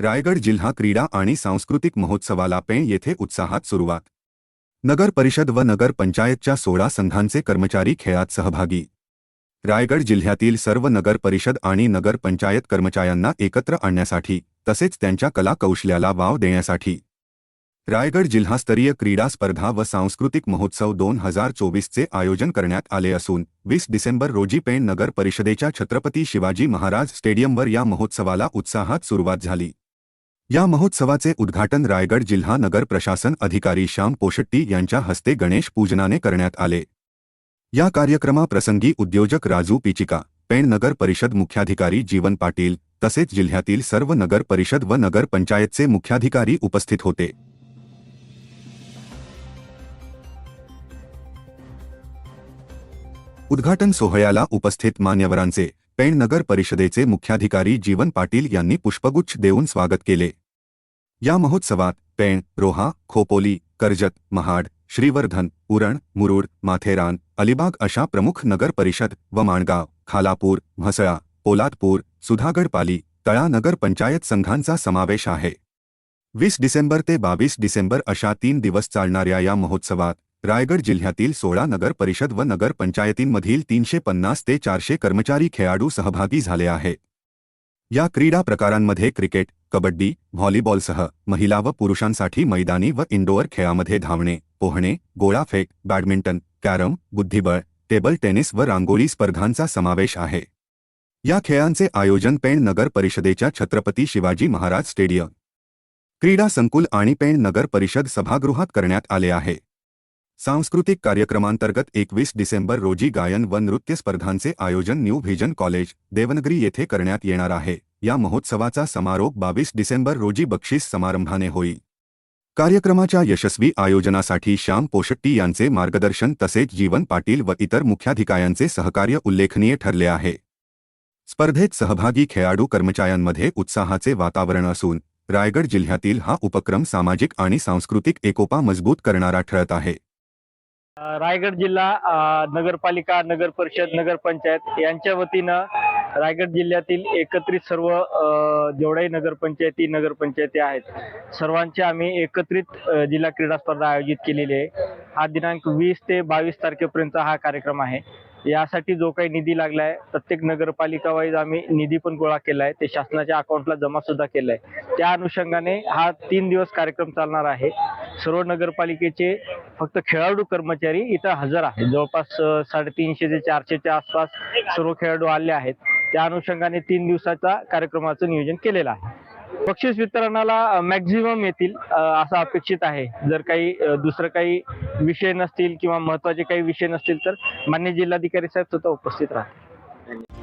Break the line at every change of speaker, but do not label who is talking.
रायगड जिल्हा क्रीडा आणि सांस्कृतिक महोत्सवाला पेण येथे उत्साहात सुरुवात. नगर परिषद व नगर पंचायतच्या सोळा संघांचे कर्मचारी खेळात सहभागी. रायगड जिल्ह्यातील सर्व नगर परिषद आणि नगर पंचायत कर्मचाऱ्यांना एकत्र आणण्यासाठी तसेच त्यांच्या कला कौशल्याला वाव देण्यासाठी. रायगड जिल्हास्तरीय क्रीडा स्पर्धा व सांस्कृतिक महोत्सव दोन हजार चोवीसचे आयोजन करण्यात आले असून वीस डिसेंबर रोजी पेण नगर परिषदेच्या छत्रपती शिवाजी महाराज स्टेडियमवर या महोत्सवाला उत्साहात सुरुवात झाली. या महोत्सवाचे उद्घाटन रायगड जिल्हा नगर प्रशासन अधिकारी श्याम पोशट्टी यांच्या हस्ते गणेश पूजनाने करण्यात आले. या कार्यक्रमाप्रसंगी उद्योजक राजू पिचिका पेण नगर परिषद मुख्याधिकारी जीवन पाटील तसेच जिल्ह्यातील सर्व नगर परिषद व नगर पंचायतचे मुख्याधिकारी उपस्थित होते. उद्घाटन सोहळ्याला उपस्थित मान्यवरांचे पेण नगर परिषदेचे मुख्याधिकारी जीवन पाटील यांनी पुष्पगुच्छ देऊन स्वागत केले. या महोत्सवात पेण रोहा खोपोली कर्जत महाड श्रीवर्धन उरण मुरुड माथेरान अलिबाग अशा प्रमुख नगर परिषद व माणगाव खालापूर म्हसळा पोलादपूर सुधागडपाली तळा नगर पंचायत संघांचा समावेश आहे. वीस डिसेंबर ते बावीस डिसेंबर अशा तीन दिवस चालणाऱ्या या महोत्सवात रायगड जिल्ह्यातील सोळा नगर परिषद व नगर पंचायतींमधील तीनशे पन्नास ते चारशे कर्मचारी खेळाडू सहभागी झाले आहेत. या क्रीडा प्रकारांमध्ये क्रिकेट कबड्डी व्हॉलीबॉलसह महिला व पुरुषांसाठी मैदानी व इंडोअर खेळामध्ये धावणे पोहणे गोळाफेक बॅडमिंटन कॅरम बुद्धिबळ टेबल टेनिस व रांगोळी स्पर्धांचा समावेश आहे. या खेळांचे आयोजन पेण नगर परिषदेच्या छत्रपती शिवाजी महाराज स्टेडियम क्रीडा संकुल आणि पेण नगर परिषद सभागृहात करण्यात आले आहे. सांस्कृतिक कार्यक्रमांतर्गत एकवीस डिसेंबर रोजी गायन व नृत्य स्पर्धांचे आयोजन न्यू व्हिजन कॉलेज, देवनगरी येथे करण्यात येणार आहे. या महोत्सवाचा समारोप बावीस डिसेंबर रोजी बक्षीस समारंभाने होईल. कार्यक्रमाच्या यशस्वी आयोजनासाठी श्याम पोशट्टी यांचे मार्गदर्शन तसेच जीवन पाटील व इतर मुख्याधिकाऱ्यांचे सहकार्य उल्लेखनीय ठरले आहे. स्पर्धेत सहभागी खेळाडू कर्मचाऱ्यांमध्ये उत्साहाचे वातावरण असून, रायगड जिल्ह्यातील हा उपक्रम सामाजिक आणि सांस्कृतिक एकोपा मज़बूत करणारा ठरत आहे.
रायगड जिल्हा नगरपालिका नगर परिषद नगर पंचायत यांच्या वतीनं रायगड जिल्ह्यातील एकत्रित सर्व जेवढ्याही नगरपंचायती नगरपंचायती आहेत सर्वांची आम्ही एकत्रित जिल्हा क्रीडा स्पर्धा आयोजित केलेली आहे. हा दिनांक वीस ते बावीस तारखेपर्यंत हा कार्यक्रम आहे. यासाठी जो काही निधी लागला आहे प्रत्येक नगरपालिका वाईज आम्ही निधी पण गोळा केला आहे ते शासनाच्या अकाउंटला जमा सुद्धा केलाय. त्या अनुषंगाने हा तीन दिवस कार्यक्रम चालणार आहे. सर्व नगरपालिकेचे फक्त खेळाडू कर्मचारी इथं हजर आहेत. जवळपास साडेतीनशे ते चारशेच्या आसपास सर्व खेळाडू आले आहेत. त्या अनुषंगाने तीन दिवसाचा कार्यक्रमाचं नियोजन केलेलं आहे. बक्षीस वितरणाला मॅक्झिमम येतील असं अपेक्षित आहे. जर काही दुसरं काही विषय नसतील किंवा महत्त्वाचे काही विषय नसतील तर मान्य जिल्हाधिकारी साहेब स्वतः उपस्थित राहतील.